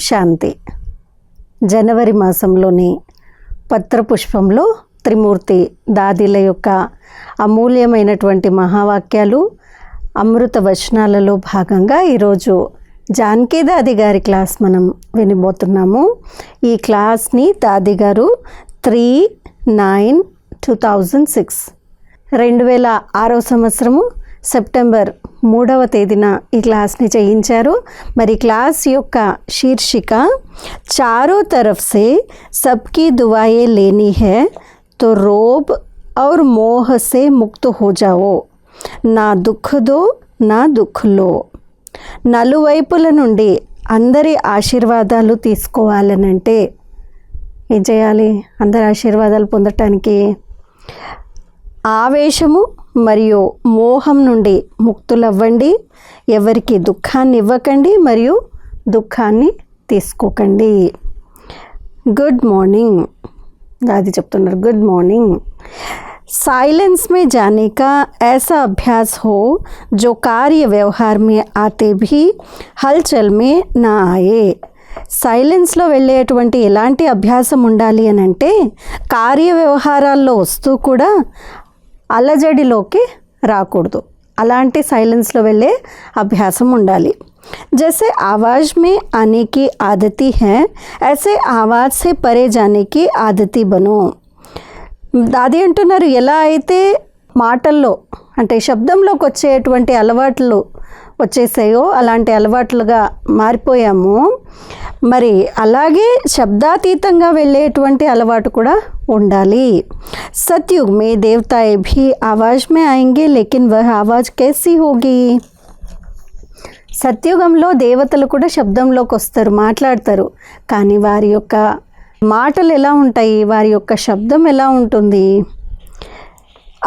శాంతి. జనవరి మాసంలోని పత్రపుష్పంలో త్రిమూర్తి దాదిల యొక్క అమూల్యమైనటువంటి మహావాక్యాలు అమృత వచనాలలో భాగంగా ఈరోజు జానకీ దాది గారి క్లాస్ మనం వినిపోతున్నాము ఈ క్లాస్ని దాది గారు three nine two thousand six. రెండు వేల ఆరో సంవత్సరము సెప్టెంబర్ మూడవ తేదీన ఈ క్లాస్ని చేయించారు. మరి క్లాస్ యొక్క శీర్షిక చారో తరఫ్ సే సబ్కి దువాయే లేని హే తో రోబ్ ఔర్ మోహ సే ముక్త హోజావో నా దుఃఖదో నా దుఃఖలో నలువైపుల నుండి అందరి ఆశీర్వాదాలు తీసుకోవాలనంటే ఏం చేయాలి? అందరి ఆశీర్వాదాలు పొందటానికి ఆవేశము మరియు మోహం నుండి ముక్తులవ్వండి ఎవరికి దుఃఖాన్ని ఇవ్వకండి మరియు దుఃఖాన్ని తీసుకోకండి గుడ్ మార్నింగ్ అది చెప్తున్నారు గుడ్ మార్నింగ్ साइलेंस में जाने का ऐसा अभ्यास हो जो कार्य व्यवहार में आते भी हलचल में ना आए సైలెన్స్లో వెళ్ళేటువంటి ఎలాంటి అభ్యాసం ఉండాలి అని అంటే కార్య వ్యవహారాల్లో వస్తూ కూడా అలజడిలోకి రాకూడదు అలాంటి సైలెన్స్లో వెళ్ళే అభ్యాసం ఉండాలి जैसे आवाज़ में आने की आदती है ऐसे आवाज़ से परे जाने की आदती बनो దాది అంటున్నారు ఎలా అయితే మాటల్లో అంటే శబ్దంలోకి వచ్చేటువంటి అలవాట్లు వచ్చేసాయో అలాంటి అలవాట్లుగా మారిపోయాము. మరి అలాగే శబ్దాతీతంగా వెళ్ళేటువంటి అలవాటు కూడా ఉండాలి. సత్యుగ్ మే దేవత భీ ఆవాజ్ మే ఆయంగే లేకిన్ वह ఆవాజ్ कैसी होगी సత్యుగంలో దేవతలు కూడా శబ్దంలోకి వస్తారు మాట్లాడతారు. కానీ వారి యొక్క మాటలు ఎలా ఉంటాయి? వారి యొక్క శబ్దం ఎలా ఉంటుంది?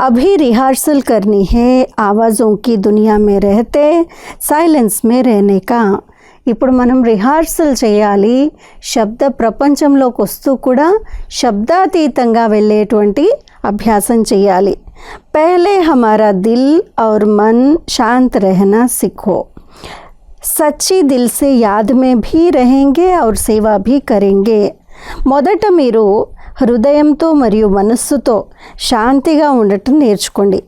अभी रिहर्सल करनी है आवाज़ों की दुनिया में रहते సైలెన్స్ మే रहने का ఇప్పుడు మనం రిహార్సల్ చేయాలి శబ్ద ప్రపంచంలోకి వస్తూ కూడా శబ్దాతీతంగా వెళ్ళేటువంటి అభ్యాసం చేయాలి పహలే హమారా దిల్ और मन शांत रहना सीखो సచ్చి దిల్ సే యాద్ మే భీ रहेंगे और సేవా భీ కరెంగే మొదట మీరు హృదయంతో మరియు మనస్సుతో శాంతిగా ఉండటం నేర్చుకోండి.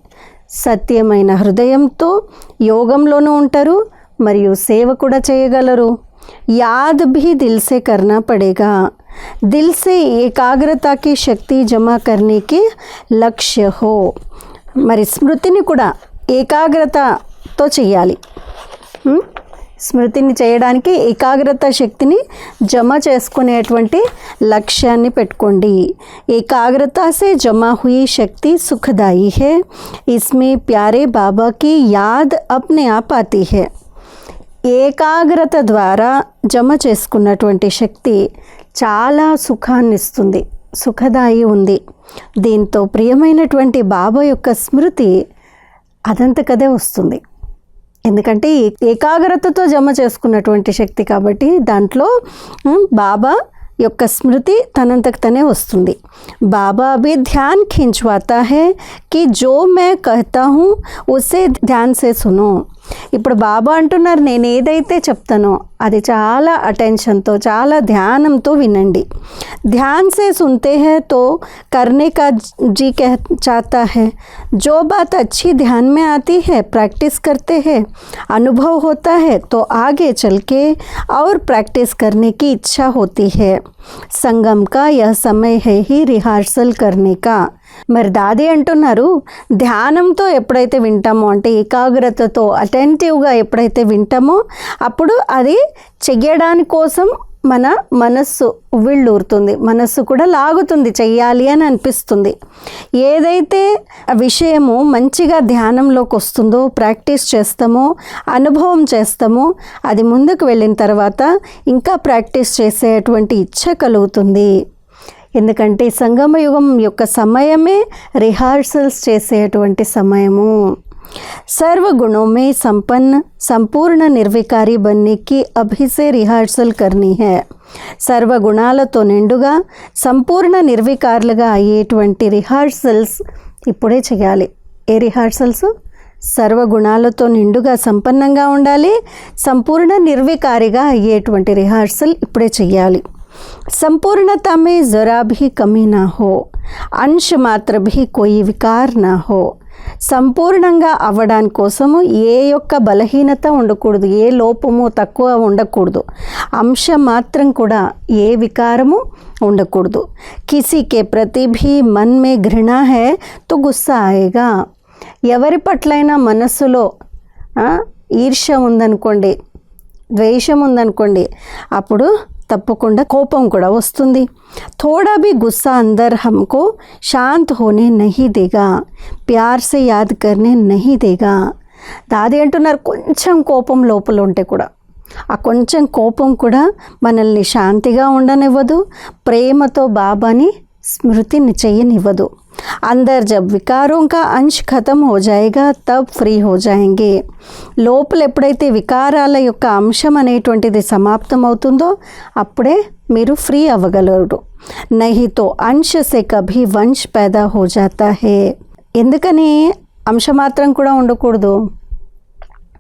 సత్యమైన హృదయంతో యోగంలోనూ ఉంటారు మరియు సేవ కూడా చేయగలరు. యాద్ భీ దిల్సే కర్నా పడేగా. దిల్సే ఏకాగ్రతకి శక్తి జమా కర్నేకి లక్ష్య హో. మరి స్మృతిని కూడా ఏకాగ్రతతో చేయాలి స్మృతిని చేయడానికి ఏకాగ్రత శక్తిని జమ చేసుకునేటువంటి లక్ష్యాన్ని పెట్టుకోండి. ఏకాగ్రత సే జమ హుయి శక్తి సుఖదాయి హే. ఇస్మే ప్యారే బాబాకి యాద్ అప్నే ఆప్ ఆతి హే. ఏకాగ్రత ద్వారా జమ చేసుకున్నటువంటి శక్తి చాలా సుఖాన్ని ఇస్తుంది సుఖదాయి ఉంది. దీంతో ప్రియమైనటువంటి బాబా యొక్క స్మృతి అదంతకదే వస్తుంది. ఎందుకంటే ఏకాగ్రతతో జమ చేసుకున్నటువంటి శక్తి కాబట్టి దాంట్లో బాబా యొక్క స్మృతి తనంతకు తనే వస్తుంది. బాబా అభి ధ్యాన్ ఖించవాతా హే కి జో మే కహతా హూ ఉసే ధ్యాన్ సే సునో. ఇప్పుడు బాబా అంటున్నారు నేను अभी చెప్తానో అది तो चाल ध्यान तो వినండి. ध्यान से सुनते हैं तो करने का जी कह चाहता है जो बात अच्छी ध्यान में आती है प्रैक्टिस करते हैं अनुभव होता है तो आगे चल के और प्रैक्टिस करने की इच्छा होती है संगम का यह समय है ही रिहर्सल करने का మరి దాది అంటున్నారు ధ్యానంతో ఎప్పుడైతే వింటామో అంటే ఏకాగ్రతతో అటెంటివ్గా ఎప్పుడైతే వింటామో అప్పుడు అది చెయ్యడానికి కోసం మన మనస్సు ఉవ్విళ్ళూరుతుంది. మనస్సు కూడా లాగుతుంది చెయ్యాలి అని అనిపిస్తుంది. ఏదైతే ఆ విషయము మంచిగా ధ్యానంలోకి వస్తుందో ప్రాక్టీస్ చేస్తామో అనుభవం చేస్తామో అది ముందుకు వెళ్ళిన తర్వాత ఇంకా ప్రాక్టీస్ చేసేటువంటి ఇచ్చ కలుగుతుంది. ఎందుకంటే సంగమ యుగం యొక్క సమయమే రిహార్సల్స్ చేసేటువంటి సమయము सर्व गुणों में संपन्न संपूर्ण निर्विकारी बनने की अभी से रिहर्सल करनी है సర్వ గుణాలతో నిండుగా సంపూర్ణ నిర్వికారులుగా అయ్యేటువంటి రిహార్సల్స్ ఇప్పుడే చేయాలి ఏ రిహార్సల్స్ సర్వగుణాలతో నిండుగా సంపన్నంగా ఉండాలి సంపూర్ణ నిర్వికారిగా అయ్యేటువంటి రిహార్సల్ ఇప్పుడే చెయ్యాలి संपूर्णता में ज़रा भी कमी ना हो अंश मात्र भी कोई विकार ना हो సంపూర్ణంగా అవ్వడానికి కోసము ఏ యొక్క బలహీనత ఉండకూడదు ఏ లోపము తక్కువ ఉండకూడదు అంశం మాత్రం కూడా ఏ వికారము ఉండకూడదు కిసీకే ప్రతి భీ మన్ మే ఘృణ హే తో గుస్సా ఆయేగా ఎవరి పట్లైనా మనస్సులో ఆ, ఈర్ష్య ఉందనుకోండి ద్వేషం ఉందనుకోండి అప్పుడు తప్పకుండా కోపం కూడా వస్తుంది थोड़ा भी गुस्सा अंदर हमको शांत होने नहीं देगा प्यार से याद करने नहीं देगा దాది అంటున్నారు కొంచెం కోపం లోపల ఉంటే కూడా ఆ కొంచెం కోపం కూడా మనల్ని శాంతిగా ఉండనివ్వదు ప్రేమతో బాబాని స్మృతిని చెయ్యనివ్వదు अंदर जब వికారోं का अंश ఖతం हो जाएगा तब ఫ్రీ हो जाएंगे లోపల ఎప్పుడైతే వికారాల యొక్క అంశం అనేటువంటిది సమాప్తం అవుతుందో అప్పుడే మీరు ఫ్రీ అవ్వగలరు నహితో అంశ సే కభీ వంశ్ पैदा हो जाता है ఎందుకని అంశమాత్రం కూడా ఉండకూడదు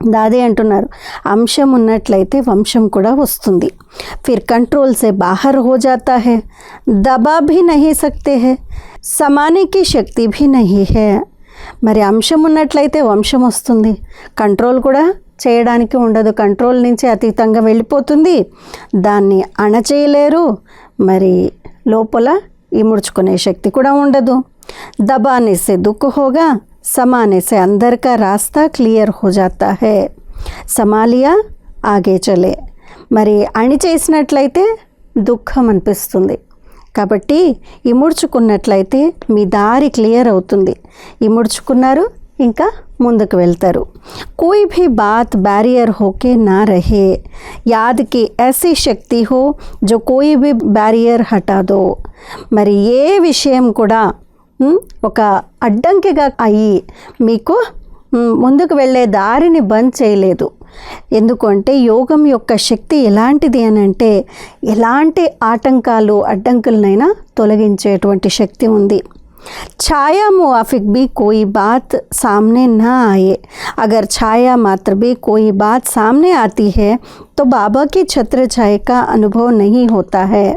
దాదే అంటున్నారు. అంశం ఉన్నట్లయితే వంశం కూడా వస్తుంది. ఫిర్ కంట్రోల్ సే బాహర్ హో జాతా హే. దబా భీ నహీ సక్తే హే. సమానికి శక్తి భీ నహీ హే. మరి అంశం ఉన్నట్లయితే వంశం వస్తుంది. కంట్రోల్ కూడా చేయడానికి ఉండదు. కంట్రోల్ నుంచి అతీతంగా వెళ్ళిపోతుంది. దాన్ని అణచేయలేరు. మరి లోపల ఇముడ్చుకునే శక్తి కూడా ఉండదు. దబానిసే దుక్కు హోగా समाने से अंदर का रास्ता क्लियर हो जाता है సమాలియా ఆగే చలే మరి అణి చేసినట్లయితే దుఃఖం అనిపిస్తుంది కాబట్టి ఇముడ్చుకున్నట్లయితే మీ దారి క్లియర్ అవుతుంది ఇముడ్చుకున్నారు ఇంకా ముందుకు వెళ్తారు कोई भी बात बैरियर होके ना रहे याद की ऐसी शक्ति हो जो कोई भी बैरियर हटा दो మరి ఏ విషయం కూడా ఉమ్, ఒక అడ్డంకిగా అయ్యి మీకు ముందుకు వెళ్ళే దారిని బంద్ చేయలేదు. ఎందుకంటే యోగం యొక్క శక్తి ఎలాంటిది అని అంటే ఎలాంటి ఆటంకాలు అడ్డంకులనైనా తొలగించేటువంటి శక్తి ఉంది. छाया मुआफिक भी कोई बात सामने ना आए अगर छाया मात्र भी कोई बात सामने आती है तो बाबा की छत्र छाया का అనుభవం नहीं होता है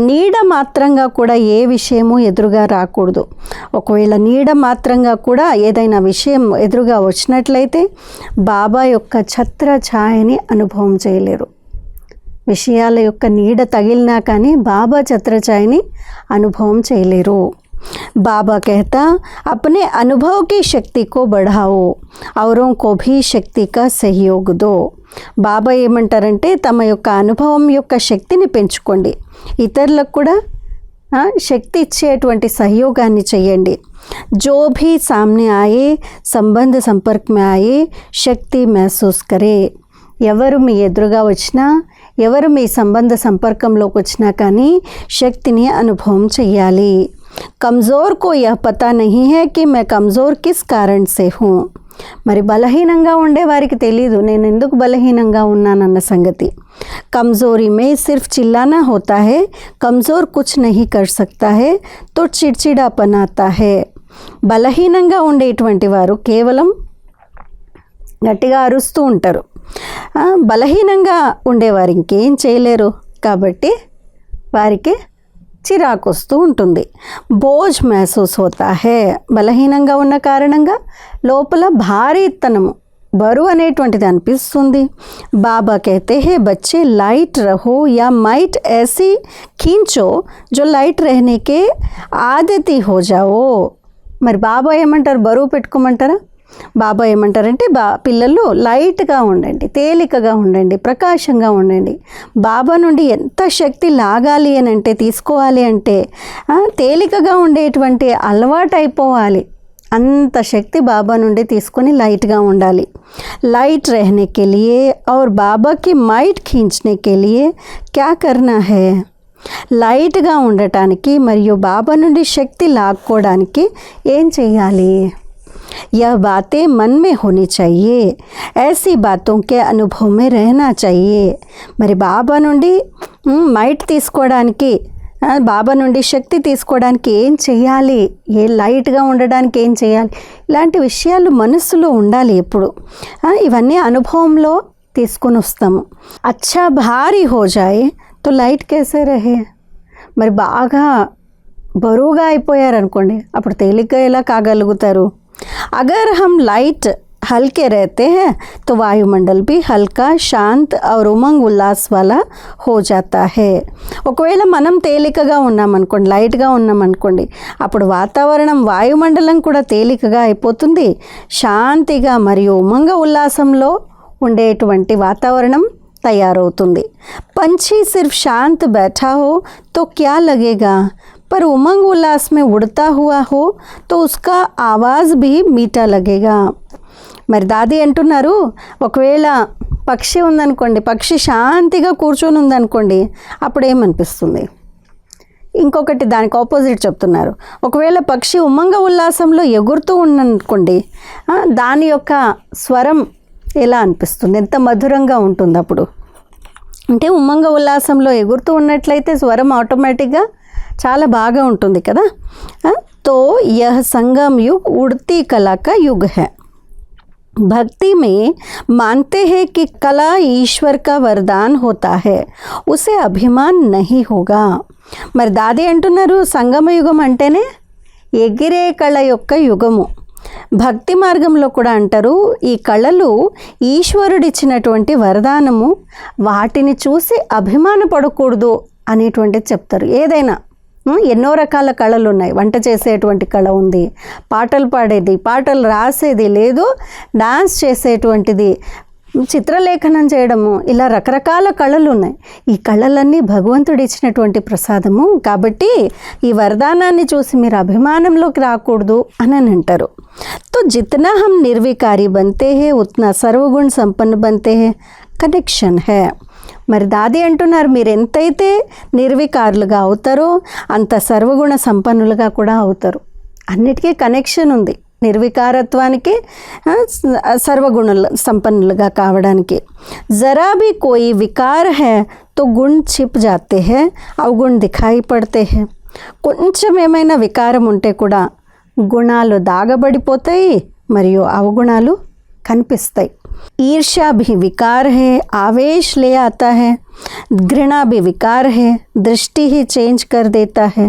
నీడ మాత్రంగా కూడా ఏ విషయము ఎదురుగా రాకూడదు ఒకవేళ నీడ మాత్రంగా కూడా ఏదైనా విషయం ఎదురుగా వచ్చినట్లయితే బాబా యొక్క ఛత్ర ఛాయని అనుభవం చేయలేరు విషయాల యొక్క నీడ తగిలినా కానీ బాబా ఛత్రఛాయని అనుభవం చేయలేరు बाबा कहता अपने अनुभव की शक्ति को बढ़ाओ औरों को भी శక్తి కా సహయోగ్ దో బాబా ఏమంటారంటే తమ యొక్క అనుభవం యొక్క శక్తిని పెంచుకోండి ఇతరులకు కూడా ఆ, శక్తి ఇచ్చేటువంటి సహయోగాన్ని చేయండి జో భీ సామ్నే ఆయే సంబంధ సంపర్క్ మే ఆయే శక్తి మహసూస్ కరే ఎవరు మీ ఎదురుగా వచ్చినా ఎవరు మీ సంబంధ సంపర్కంలోకి వచ్చినా కానీ శక్తిని అనుభవం చెయ్యాలి. కమ్జోర్ కో యహ పతా నహీ హే కి మే కమ్జోర్ కిస్ కారణ్ సే హూ. మరి బలహీనంగా ఉండే వారికి తెలీదు నేను ఎందుకు బలహీనంగా ఉన్నానన్న సంగతి. కమ్జోరీ మే సిర్ఫ్ చిల్లానా హోతా హే కమ్జోర్ కుచ్ నహీ కర్ సక్తా హే తో చిడ్చిడాపన్ ఆతా హే. బలహీనంగా ఉండేటువంటి వారు కేవలం గట్టిగా అరుస్తూ ఉంటారు. బలహీనంగా ఉండేవారు ఇంకేం చేయలేరు. కాబట్టి వారికి చిరాకు వస్తూ ఉంటుంది. బోజ్ మహసూస్ హోతా హే. బలహీనంగా ఉన్న కారణంగా లోపల భారీతనము బరువు అనేటువంటిది అనిపిస్తుంది. బాబా కైతే హే బచ్చే లైట్ రహో యా మైట్ ఏసీ ఖీంచో జో లైట్ రహనేకే ఆదతి హోజావో మరి బాబా ఏమంటారు? బరువు పెట్టుకోమంటారా? బాబా ఏమంటారంటే బా పిల్లలు లైట్గా ఉండండి తేలికగా ఉండండి ప్రకాశంగా ఉండండి బాబా నుండి ఎంత శక్తి లాగాలి అని అంటే తీసుకోవాలి అంటే ఆ, తేలికగా ఉండేటువంటి అలవాటు అయిపోవాలి అంత శక్తి బాబా నుండి తీసుకొని లైట్గా ఉండాలి లైట్ रहने के लिए और बाबा की माइट खींचने के लिए क्या करना है లైట్గా ఉండటానికి మరియు బాబా నుండి శక్తి లాక్కోవడానికి ఏం చేయాలి यह बातें मन में होनी चाहिए ऐसी बातों के अनुभव में रहना चाहिए మరి బాబా నుండి మ్, మైట్ తీసుకోవడానికి ఆ, బాబా నుండి శక్తి తీసుకోవడానికి ఏం చేయాలి ఏ లైట్గా ఉండడానికి ఏం చేయాలి ఇలాంటి విషయాలు మనస్సులో ఉండాలి ఎప్పుడు ఆ, ఇవన్నీ అనుభవంలో తీసుకొని వస్తాము అచ్చా భారీ హో జాయే తో లైట్ కేసే రహే మరి బాగా బరువుగా అయిపోయారనుకోండి అప్పుడు తేలిగ్గా ఎలా కాగలుగుతారు అగర్ హమ్ లైట్ हल्के रहते हैं तो वायुमंडल भी हल्का शांत और उमंग उल्लास वाला हो जाता है ఒకవేళ మనం తేలికగా ఉన్నామనుకోండి లైట్గా ఉన్నామనుకోండి అప్పుడు వాతావరణం వాయుమండలం కూడా తేలికగా అయిపోతుంది శాంతిగా మరియు ఉమంగ ఉల్లాసంలో ఉండేటువంటి వాతావరణం తయారవుతుంది पंछी सिर्फ शांत बैठा हो तो क्या लगेगा पर उमंग उल्लास में उड़ता हुआ हो तो उसका आवाज़ भी मीठा लगेगा మరి దాది అంటున్నారు ఒకవేళ పక్షి ఉందనుకోండి పక్షి శాంతిగా కూర్చొని ఉందనుకోండి అప్పుడు ఏమనిపిస్తుంది ఇంకొకటి దానికి ఆపోజిట్ చెప్తున్నారు ఒకవేళ పక్షి ఉమంగ ఉల్లాసంలో ఎగురుతూ ఉన్ననుకోండి ఆ, దాని యొక్క స్వరం ఎలా అనిపిస్తుంది ఎంత మధురంగా ఉంటుంది అప్పుడు అంటే ఉమంగ ఉల్లాసంలో ఎగురుతూ ఉన్నట్లయితే స్వరం ఆటోమేటిక్గా చాలా బాగా ఉంటుంది కదా ఆ, తో యహ సంగం యుగ్ ఉడ్తీ కళా కా యుగ్ హై भक्ति में मानते हैं कि कला ईश्वर का वरदान होता है उसे అభిమాన్ నహి హోగా మరి దాది అంటున్నారు సంగమ యుగం అంటేనే ఎగిరే కళ యొక్క యుగము భక్తి మార్గంలో కూడా అంటారు ఈ కళలు ఈశ్వరుడిచ్చినటువంటి వరదానము వాటిని చూసి అభిమానపడకూడదు అనేటువంటిది చెప్తారు ఏదైనా ఉం, ఎన్నో రకాల కళలు ఉన్నాయి వంట చేసేటువంటి కళ ఉంది. పాటలు పాడేది పాటలు రాసేది లేదు డాన్స్ చేసేటువంటిది చిత్రలేఖనం చేయడము ఇలా రకరకాల కళలు ఉన్నాయి ఈ కళలన్నీ భగవంతుడు ఇచ్చినటువంటి ప్రసాదము. కాబట్టి ఈ వరదానాన్ని చూసి మీరు అభిమానంలోకి రాకూడదు అని అంటారు. తో జితనాహం నిర్వికారి బంతేహే ఉత్న ఉత్నా సర్వగుణ సంపన్న బంతేహే కనెక్షన్ హే. మరి దాది అంటున్నారు మీరు ఎంతైతే నిర్వికారులుగా అవుతారో అంత సర్వగుణ సంపన్నులుగా కూడా అవుతారు అన్నిటికీ కనెక్షన్ ఉంది నిర్వికారత్వానికి ఆ, స- సర్వగుణ సంపన్నులుగా కావడానికి జరా भी कोई विकार है तो गुण छिप जाते हैं అవగుణ దిఖాయి పడితే హే కొంచెం ఏమైనా వికారం ఉంటే కూడా గుణాలు దాగబడిపోతాయి మరియు అవగుణాలు కనిపిస్తాయి ईर्ष्या भी विकार है आवेश ले आता है घृणा भी विकार है दृष्टि ही चेंज कर देता है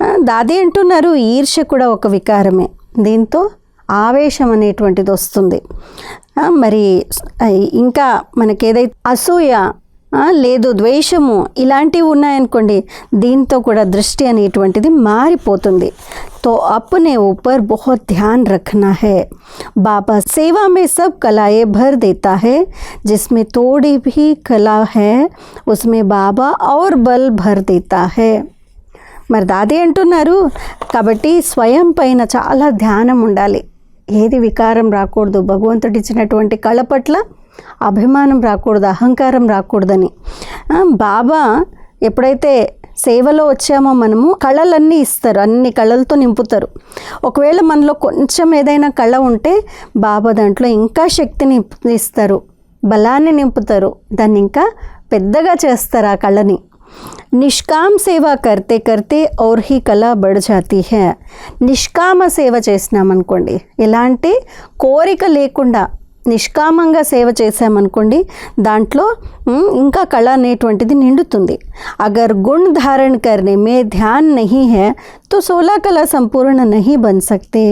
ఆ, దాది అంటున్నారు ఈర్ష్య కూడా ఒక వికారమే దీంతో ఆవేశం అనేటువంటిది వస్తుంది ఆ, మరి ఆ, ఇంకా మనకేదైతే అసూయ ఆ, లేదు ద్వేషము ఇలాంటివి ఉన్నాయనుకోండి దీంతో కూడా దృష్టి అనేటువంటిది మారిపోతుంది तो अपने ऊपर बहुत ध्यान रखना है बाबा सेवा में सब कलाएं भर देता है जिसमें थोड़ी भी कला है उसमें बाबा और बल भर देता है మరి దాది అంటున్నారు కాబట్టి స్వయం పైన చాలా ధ్యానం ఉండాలి ఏది వికారం రాకూడదు భగవంతుడు ఇచ్చినటువంటి కళ పట్ల అభిమానం రాకూడదు అహంకారం రాకూడదని. బాబా ఎప్పుడైతే సేవలో వచ్చామో మనము కళలన్నీ ఇస్తారు అన్ని కళలతో నింపుతారు. ఒకవేళ మనలో కొంచెం ఏదైనా కళ ఉంటే బాబా దాంట్లో ఇంకా శక్తిని ఇస్తారు బలాన్ని నింపుతారు దాన్ని ఇంకా పెద్దగా చేస్తారు ఆ కళని. నిష్కామ సేవ కర్తే కర్తే ఔర్ హీ కళ బడ్ జాతి హే. నిష్కామ సేవ చేసినామనుకోండి ఎలాంటి కోరిక లేకుండా నిష్కామంగా సేవ చేసామనుకోండి దాంట్లో ఉమ్, ఇంకా కళ అనేటువంటిది నిండుతుంది అగర్ గుణ్ ధారణ కర్నే మే ధ్యాన్ నహీ హే తో సోలా కళ సంపూర్ణ నహీ బన్ సక్తే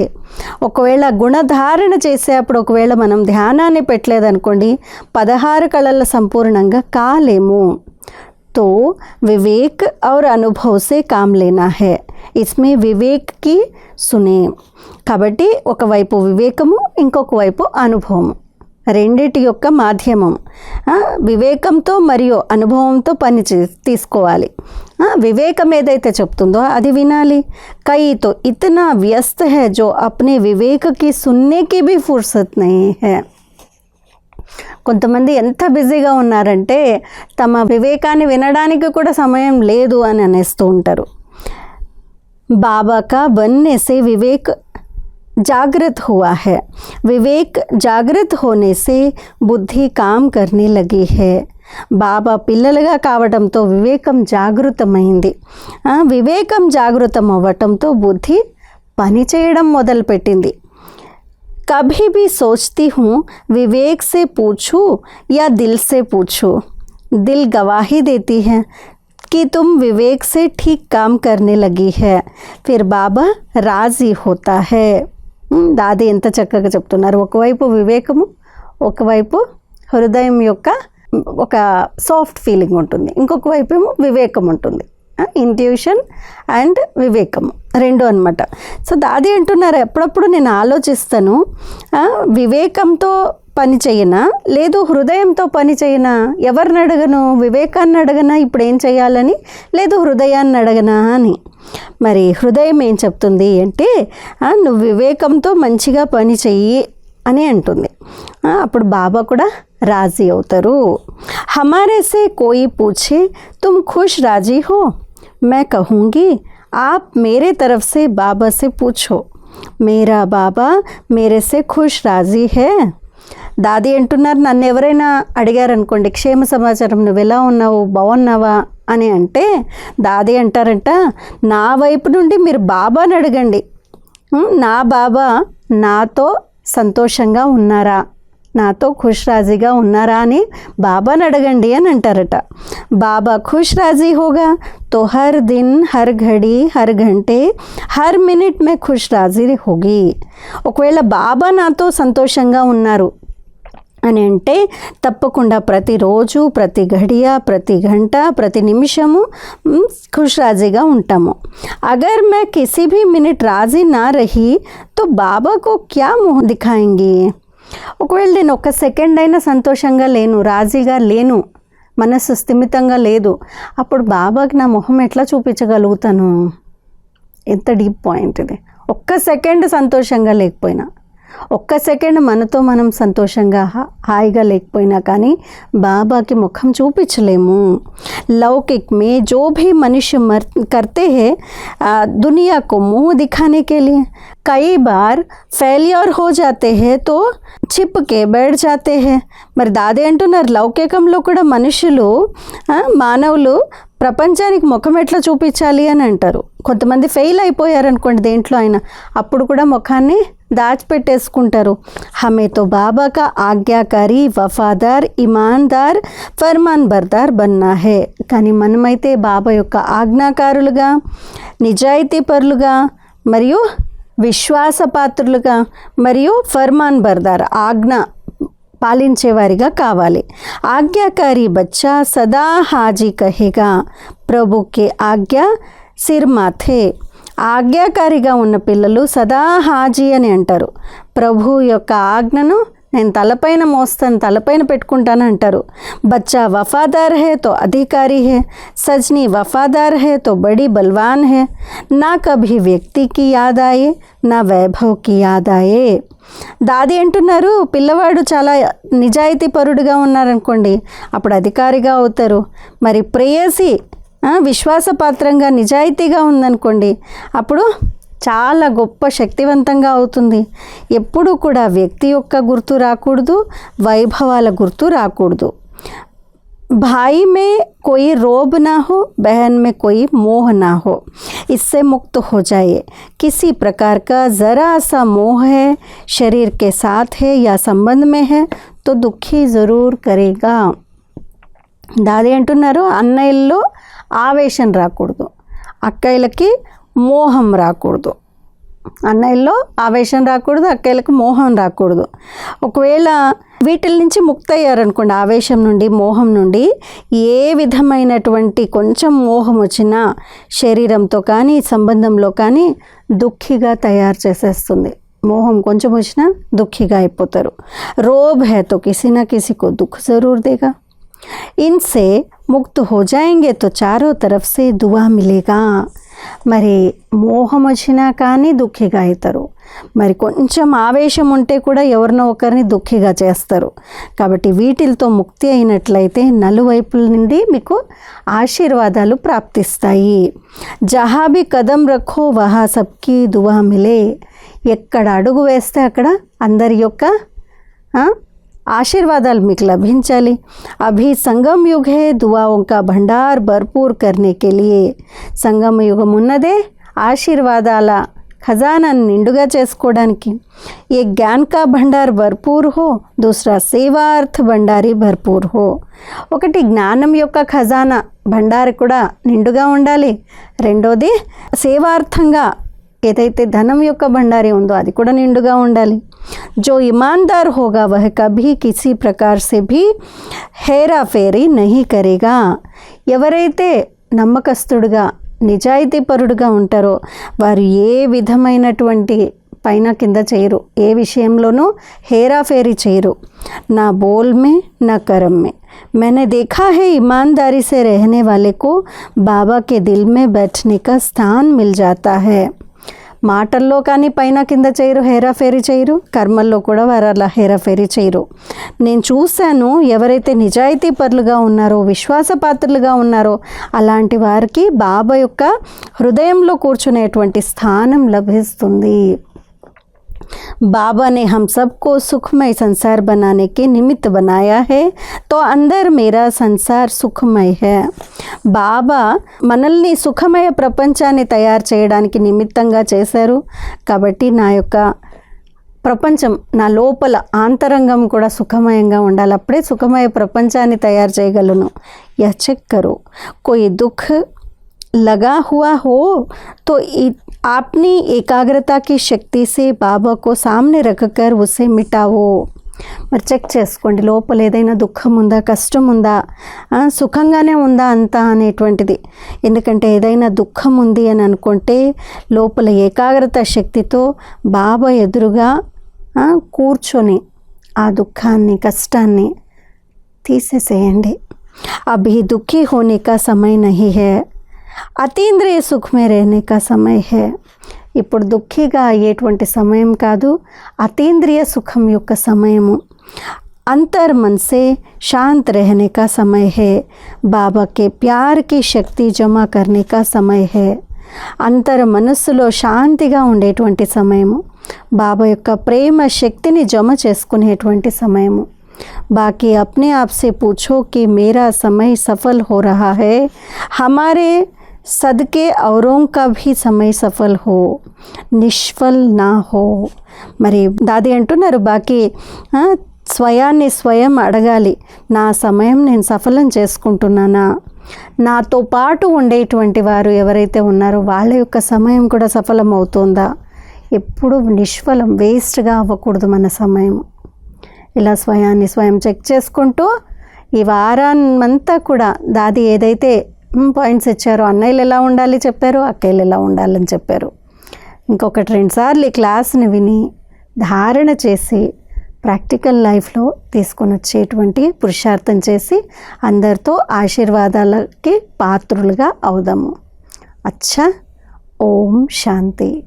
ఒకవేళ గుణధారణ చేసేటప్పుడు ఒకవేళ మనం ధ్యానాన్ని పెట్టలేదనుకోండి పదహారు కళల సంపూర్ణంగా కాలేము तो विवेक और अनुभव से काम लेना है इसमें వివేక్ కి సునే కాబట్టి ఒకవైపు వివేకము ఇంకొక వైపు అనుభవము రెండిటి యొక్క మాధ్యమం. వివేకంతో మరియు అనుభవంతో పని తీసుకోవాలి. వివేకం ఏదైతే చెప్తుందో అది వినాలి. కైతో ఇతనా వ్యస్త హే జో అప్నే వివేకకి సున్నేకి బి ఫుర్సత్ నహీ హే. కొంతమంది ఎంత బిజీగా ఉన్నారంటే తమ వివేకాన్ని వినడానికి కూడా సమయం లేదు అని అనేస్తూ ఉంటారు. బాబాక కా బన్నేసే వివేక్ जागृत हुआ है विवेक जागृत होने से बुद्धि काम करने लगी है బాబా పిల్లలుగా కావడంతో వివేకం జాగృతమైంది ఆ, వివేకం జాగృతం అవ్వటంతో బుద్ధి పని చేయడం మొదలుపెట్టింది कभी भी सोचती हूँ विवेक से पूछूं या दिल से पूछूं दिल गवाही देती है कि तुम विवेक से ठीक काम करने लगी है फिर बाबा రాజీ होता है ఉమ్, దాది ఎంత చక్కగా చెప్తున్నారు. ఒకవైపు వివేకము ఒకవైపు హృదయం యొక్క ఒక సాఫ్ట్ ఫీలింగ్ ఉంటుంది. ఇంకొక వైపు ఏమో వివేకం ఉంటుంది. ఇంట్యూషన్ అండ్ వివేకము. రెండు అనమాట సో దాది అంటున్నారు ఎప్పుడప్పుడు నేను ఆలోచిస్తాను. వివేకంతో పని చేయనా? లేదు హృదయంతో పని చేయనా? ఎవరిని అడగను? వివేకాన్ని అడగనా? ఇప్పుడు ఏం చేయాలని? లేదు హృదయాన్ని అడగనా అని. మరి హృదయం ఏం చెప్తుంది అంటే నువ్వు వివేకంతో మంచిగా పని చెయ్యి అని అంటుంది. అప్పుడు బాబా కూడా రాజీ అవుతారు. హమారేసే కోయి పూఛే తుమ్ ఖుష్ రాజీ హో. మే కహూంగి ఆప్ మేరే తరఫ్ సే బాబా సే పూఛో. మేరా బాబా మేరేసే ఖుష్ రాజీ హే. దాది అంటున్నారు నన్ను ఎవరైనా అడిగారనుకోండి క్షేమ సమాచారం నువ్వు ఎలా ఉన్నావు బాగున్నావా? అని అంటే దాది అంటారంట నా వైపు నుండి మీరు బాబాని అడగండి. నా బాబా నాతో సంతోషంగా ఉన్నారా? నాతో ఖుష్ రాజీగా ఉన్నారా అని బాబాని అడగండి అని అంటారట. బాబా ఖుష్ రాజీ హోగా తో హర్ దిన్ హర్ ఘడి హర్ ఘంటే హర్ మినిట్ మే ఖుష్ రాజీ హోగి. ఒకవేళ బాబా నాతో సంతోషంగా ఉన్నారు అని అంటే తప్పకుండా ప్రతిరోజు ప్రతి ఘడియ ప్రతి గంట ప్రతి నిమిషము ఖుషరాజీగా ఉంటాము. అగర్ మే కిసి భీ మినిట్ రాజీ నా రహి తో బాబాకు క్యా మొహం దిఖాయింగి? ఒకవేళ నేను ఒక్క సెకండ్ అయినా సంతోషంగా లేను రాజీగా లేను మనస్సు స్థిమితంగా లేదు అప్పుడు బాబాకి నా మొహం ఎట్లా చూపించగలుగుతాను? ఎంత డీప్ పాయింట్ ఇది. ఒక్క సెకండ్ సంతోషంగా లేకపోయినా. ఒక్క సెకండ్ మనతో మనం సంతోషంగా హా- హాయిగా లేకపోయినా కానీ బాబాకి ముఖం చూపించలేము लौकिक में जो भी मनुष्य मर करते हैं आ, दुनिया को मुंह दिखाने के लिए कई बार फेलियर हो जाते हैं तो చిప్ కే బెడ్ జాతే హే మరి దాదే అంటున్నారు లౌకికంలో కూడా మనుషులు ఆ, మానవులు ప్రపంచానికి ముఖం ఎట్లా చూపించాలి అని అంటారు కొంతమంది ఫెయిల్ అయిపోయారనుకోండి దేంట్లో అయినా అప్పుడు కూడా ముఖాన్ని దాచిపెట్టేసుకుంటారు. హమే తో బాబాక ఆజ్ఞాకారి వఫాదార్ ఇమాన్దార్ ఫర్మాన్ బర్దార్ బన్నా హే కానీ మనమైతే బాబా యొక్క ఆజ్ఞాకారులుగా నిజాయితీపరులుగా మరియు విశ్వాసపాత్రులుగా మరియు ఫర్మాన్ బర్దార్ ఆజ్ఞ పాలించేవారిగా కావాలి. ఆజ్ఞాకారి బచ్చా సదా హాజీ కహేగా. ప్రభుకి ఆజ్ఞ సిర్మాథే. ఆజ్ఞాకారిగా ఉన్న పిల్లలు సదా హాజీ అని అంటారు. ప్రభు యొక్క ఆజ్ఞను నేను తలపైన మోస్తాను తలపైన పెట్టుకుంటాను అంటారు. బచ్చా వఫాదార్ హే తో అధికారి హే సజ్ని వఫాదార్ హే తో బడి బల్వాన్ హే. నా కభీ వ్యక్తికి యాద్ ఆయే నా వైభవ్కి యాద్ ఆయే. దాది అంటున్నారు పిల్లవాడు చాలా నిజాయితీ పరుడుగా ఉన్నారనుకోండి అప్పుడు అధికారిగా అవుతారు. మరి ప్రేయసి విశ్వాసపాత్రంగా నిజాయితీగా ఉందనుకోండి అప్పుడు చాలా గొప్ప శక్తివంతంగా అవుతుంది ఎప్పుడూ కూడా వ్యక్తి యొక్క గుర్తు రాకూడదు వైభవాల గుర్తు రాకూడదు भाई में कोई रोब ना हो बहन में कोई मोह ना हो इससे मुक्त हो जाइए किसी प्रकार का ज़रा सा मोह है शरीर के साथ है या संबंध में है तो दुखी ज़रूर करेगा దాది అంటున్నారు అన్నయ్యల్లో ఆవేశం రాకూడదు. అక్కయ్యలకి మోహం రాకూడదు. అన్నయ్యల్లో ఆవేశం రాకూడదు అక్కయ్యలకు మోహం రాకూడదు. ఒకవేళ వీటిల నుంచి ముక్తయ్యారనుకోండి ఆవేశం నుండి మోహం నుండి ఏ విధమైనటువంటి కొంచెం మోహం వచ్చినా శరీరంతో కానీ సంబంధంలో కానీ దుఃఖిగా తయారు చేసేస్తుంది. మోహం కొంచెం వచ్చినా దుఃఖిగా అయిపోతారు. రోబ్ హే తో కిసి నా కిసి కో దుఃఖ జరూర్ దేగా इनसे मुक्त हो जाएंगे तो चारों तरफ से दुआ मिलेगा మరి మోహం వచ్చినా కానీ దుఃఖిగా అవుతారు మరి కొంచెం ఆవేశం ఉంటే కూడా ఎవరినో ఒకరిని దుఃఖిగా చేస్తారు కాబట్టి వీటిలతో ముక్తి అయినట్లయితే నలువైపుల నుండి మీకు ఆశీర్వాదాలు ప్రాప్తిస్తాయి జహాబీ కదం రఖో వహా సబ్కి దువా మిలే ఎక్కడ అడుగు వేస్తే అక్కడ అందరి యొక్క ఆశీర్వాదాలు మీకు లభించాలి. అభి సంగం యుగే है दुआओं భండార్ భర్పూర్ भरपूर సంగమ యుగం ఉన్నదే ఆశీర్వాదాల ఖజానా నిండుగా చేసుకోవడానికి. ఏ జ్ఞాన్ కా భండార్ భర్పూర్ హో దూసరా సేవార్థ భండారి భర్పూర్ హో. ఒకటి జ్ఞానం యొక్క ఖజానా భండారి కూడా నిండుగా ఉండాలి. రెండోది సేవార్థంగా ఏదైతే ధనం యొక్క భండారి ఉందో అది కూడా నిండుగా ఉండాలి जो ईमानदार होगा वह कभी किसी प्रकार से भी హేరా ఫేరీ నహి కరేగా ఎవరైతే నమ్మకస్తుడుగా నిజాయితీపరుడుగా ఉంటారో వారు ఏ విధమైనటువంటి పైన కింద చేయరు ఏ విషయంలోనూ హేరా ఫేరీ చేయరు నా बोल में ना करम में मैंने देखा है ईमानदारी से रहने वाले को बाबा के दिल में बैठने का स्थान मिल जाता है మాటల్లో కానీ పైన కింద చేయరు హేరాఫేరీ చేయరు కర్మల్లో కూడా వారు అలా హేరాఫేరీ చేయరు. నేను చూశాను ఎవరైతే నిజాయితీ పరులుగా ఉన్నారో విశ్వాసపాత్రులుగా ఉన్నారో అలాంటి వారికి బాబా యొక్క హృదయంలో కూర్చునేటువంటి స్థానం లభిస్తుంది. बाबा ने हम सबको सुखमय संसार बनाने के निमित्त बनाया है तो अंदर मेरा సంసార్ సుఖమయ హే బాబా మనల్ని సుఖమయ ప్రపంచాన్ని తయారు చేయడానికి నిమిత్తంగా చేశారు కాబట్టి నా యొక్క ప్రపంచం నా లోపల ఆంతరంగం కూడా సుఖమయంగా ఉండాలి అప్పుడే సుఖమయ ప్రపంచాన్ని తయారు చేయగలను యచక్కరు కొయి దుఃఖ लगा हुआ हो तो इ- अपनी एकाग्रता की शक्ति से बाबा को सामने रखकर उसे मिटाओ మరి చెక్ చేసుకోండి లోపల ఏదైనా దుఃఖం ఉందా కష్టం ఉందా ఆ, సుఖంగానే ఉందా అంతా అనేటువంటిది ఎందుకంటే ఏదైనా దుఃఖం ఉంది అని అనుకుంటే లోపల ఏకాగ్రత శక్తితో బాబా ఎదురుగా ఆ, కూర్చొని ఆ దుఃఖాన్ని కష్టాన్ని తీసేసేయండి అభి దుఃఖీ होने का समय नहीं है అతీంద్రియ సుఖ్ మే रहने का समय है ఇప్పుడు దుఃఖిగా అయ్యేటువంటి సమయం కాదు అతీంద్రియ సుఖం యొక్క సమయము अंतर मन से शांत रहने का समय है बाबा के प्यार की शक्ति जमा करने का समय है అంతర మనస్సులో శాంతిగా ఉండేటువంటి సమయము బాబా యొక్క ప్రేమ శక్తిని జమ చేసుకునేటువంటి సమయము बाकी अपने आप से पूछो कि मेरा समय सफल हो रहा है हमारे सदके औरों का भी समय सफल हो నిష్ఫల్ నా హో మరి దాది అంటున్నారు బాకీ ఆ, స్వయాన్ని స్వయం అడగాలి నా సమయం నేను సఫలం చేసుకుంటున్నానా నాతో పాటు ఉండేటువంటి వారు ఎవరైతే ఉన్నారో వాళ్ళ యొక్క సమయం కూడా సఫలం అవుతుందా ఎప్పుడు నిష్ఫలం వేస్ట్గా అవ్వకూడదు మన సమయం ఇలా స్వయాన్ని స్వయం చెక్ చేసుకుంటూ ఈ వారాన్నంతా కూడా దాది ఏదైతే పాయింట్స్ ఇచ్చారు. అన్నయ్యలు ఎలా ఉండాలి చెప్పారు. అక్కయ్యలు ఎలా ఉండాలని చెప్పారు. ఇంకొకటి రెండుసార్లు ఈ క్లాస్ని విని ధారణ చేసి ప్రాక్టికల్ లైఫ్లో తీసుకొని వచ్చేటువంటి పురుషార్థం చేసి అందరితో ఆశీర్వాదాలకి పాత్రులుగా అవుదాము. అచ్చా. ఓం శాంతి.